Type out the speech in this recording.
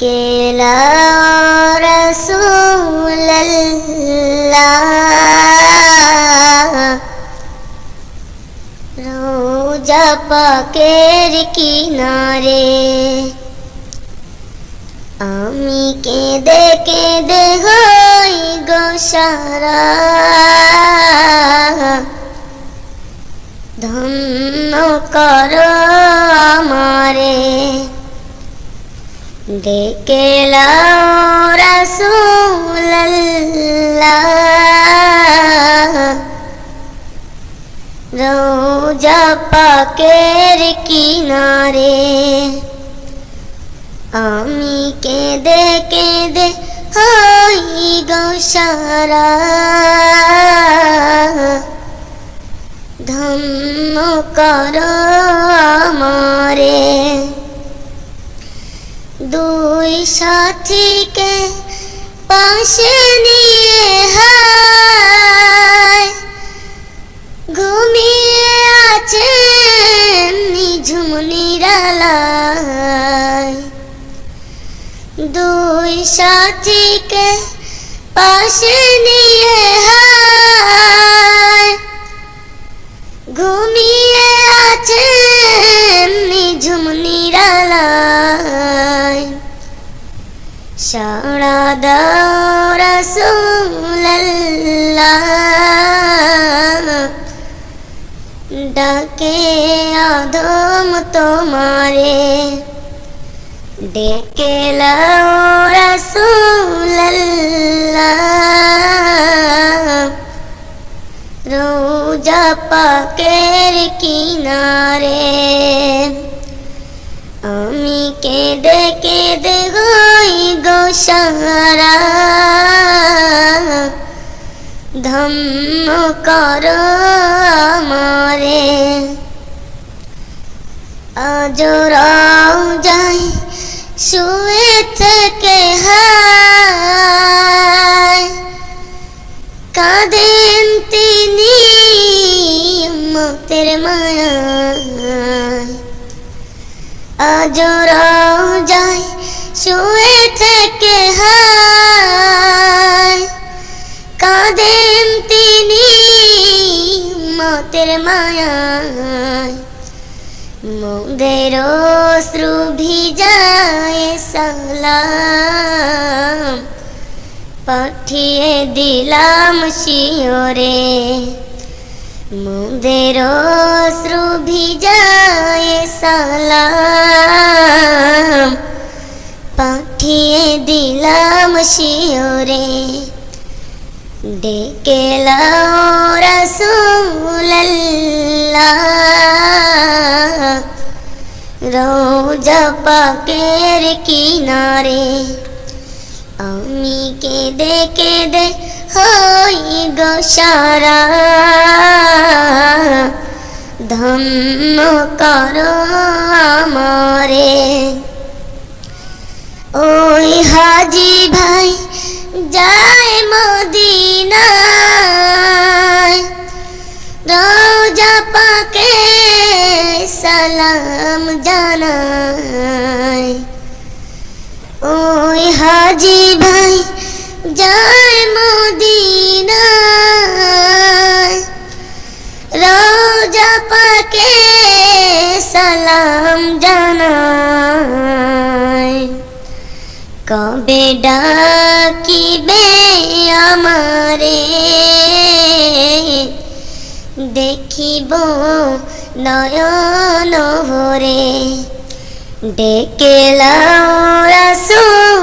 কেলা রোজা পাকের কিনারে আমি কেঁদে কেঁদে হই গোসারা ধন্য কর আমারে ডেকে রোজা পাকের কিনারে আমি কেঁদে কেঁদে হই গোসারা ধন্য কর আমারে দুই সাথীকে পাশে নিয়ে হায়। ঘুমিয়ে আছেন নিঝুম দুই সাথীকে পাশে নিয়ে হায়। সারা দাও রাসূলুল্লাহ। ডাকে আদম তোমারে। ডেকে লাও রাসূলুল্লাহ। রোজা পাকের কিনারে। আমি কেঁদে কেঁদে হই গোসারা ধম্ম কর আমারে। আজরাও যাই শুয়ে থেকে হায়। কাঁদেন তিনি মতের মায়া আজরাও যাই শুয়ে থেকে হায়। কাঁদেন তিনি মতের মায়ায়। মোদের শ্রু ভিজায় সালাম। পাঠিয়ে দিলাম শিওরে। মোদের শ্রু ভিজায় সালাম। পাঠিয়ে দিলাম শিওরে। ডেকে লাও রাসূলুল্লাহ। রোজা পাকের কিনারে আমি কেঁদে কেঁদে হই গোসারা ধন্য কর আমারে। ওই হাজি ভাই যায় মদিনায়। রোজা পাকে সালাম জানায়। ওই হাজি ভাই যায় মদিনায়। কবে ডাকিবে আমারে? দেখিব নয়ন ভরে। ডেকে রসুল্লাহ